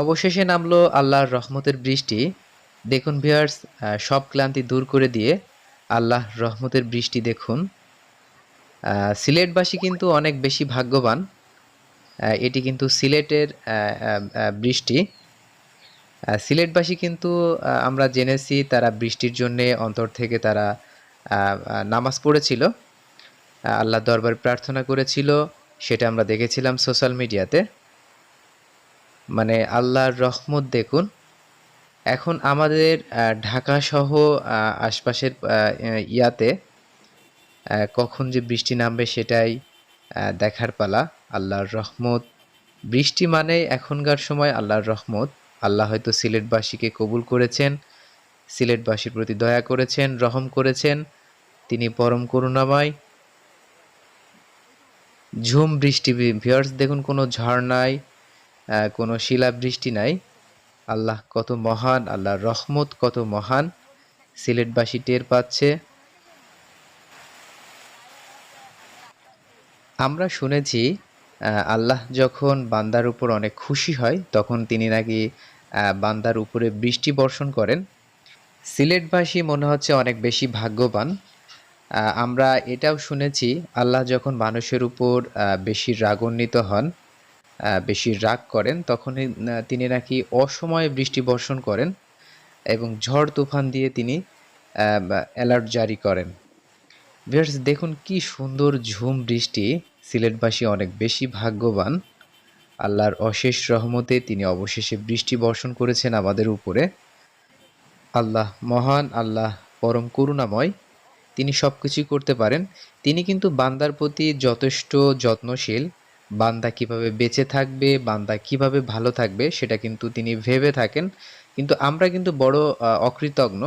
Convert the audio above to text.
অবশেষে নামলো আল্লাহর রহমতের বৃষ্টি। দেখুন ভিউয়ার্স আহ, সব ক্লান্তি দূর করে দিয়ে আল্লাহ রহমতের বৃষ্টি দেখুন। সিলেটবাসী কিন্তু অনেক বেশি ভাগ্যবান। এটি কিন্তু সিলেটের বৃষ্টি। সিলেটবাসী কিন্তু আমরা জেনেছি তারা বৃষ্টির জন্য অন্তর থেকে তারা নামাজ পড়েছিল। আল্লাহ দরবার প্রার্থনা করেছিল সেটা আমরা দেখেছিলাম সোশ্যাল মিডিয়াতে মানে আল্লাহর রহমত দেখুন। এখন আমাদের আহ, ঢাকা সহ আহ, আশপাশের ইয়াতে কখন যে বৃষ্টি নামবে সেটাই দেখার পালা। আল্লাহর রহমত। বৃষ্টি মানে এখনকার সময় আল্লাহর রহমত। আল্লাহ হয়তো সিলেটবাসীকে কবুল করেছেন সিলেটবাসীর প্রতি দয়া করেছেন রহম করেছেন। তিনি পরম করুণাময়। ঝুম বৃষ্টি ভিয়ার্স দেখুন কোনো ঝর্ণায় আহ, কোনো শিলাবৃষ্টি নাই। আল্লাহ কত মহান, আল্লাহর রহমত কত মহান। সিলেটবাসী টের পাচ্ছে। আমরা শুনেছি আল্লাহ যখন বান্দার উপর অনেক খুশি হয়, তখন তিনি নাকি বান্দার উপরে বৃষ্টি বর্ষণ করেন। সিলেটবাসী মনে হচ্ছে অনেক বেশি ভাগ্যবান। আমরা এটাও শুনেছি, আল্লাহ যখন মানুষের উপর বেশি রাগান্বিত হন বেশি রাগ করেন, তখনই তিনি নাকি অসময়ে বৃষ্টি বর্ষণ করেন এবং ঝড় তুফান দিয়ে তিনি অ্যালার্ট জারি করেন। ভিউয়ার্স, দেখুন কি সুন্দর ঝুম বৃষ্টি, সিলেটবাসী অনেক বেশি ভাগ্যবান। আল্লাহর অশেষ রহমতে তিনি অবশেষে বৃষ্টি বর্ষণ করেছেন আমাদের উপরে। আল্লাহ মহান, আল্লাহ পরম করুণাময়, তিনি সব কিছুই করতে পারেন। তিনি কিন্তু বান্দার প্রতি যথেষ্ট যত্নশীল বান্দা কীভাবে বেঁচে থাকবে, বান্দা কীভাবে ভালো থাকবে, সেটা কিন্তু তিনি ভেবে থাকেন। কিন্তু আমরা কিন্তু বড় অকৃতজ্ঞ।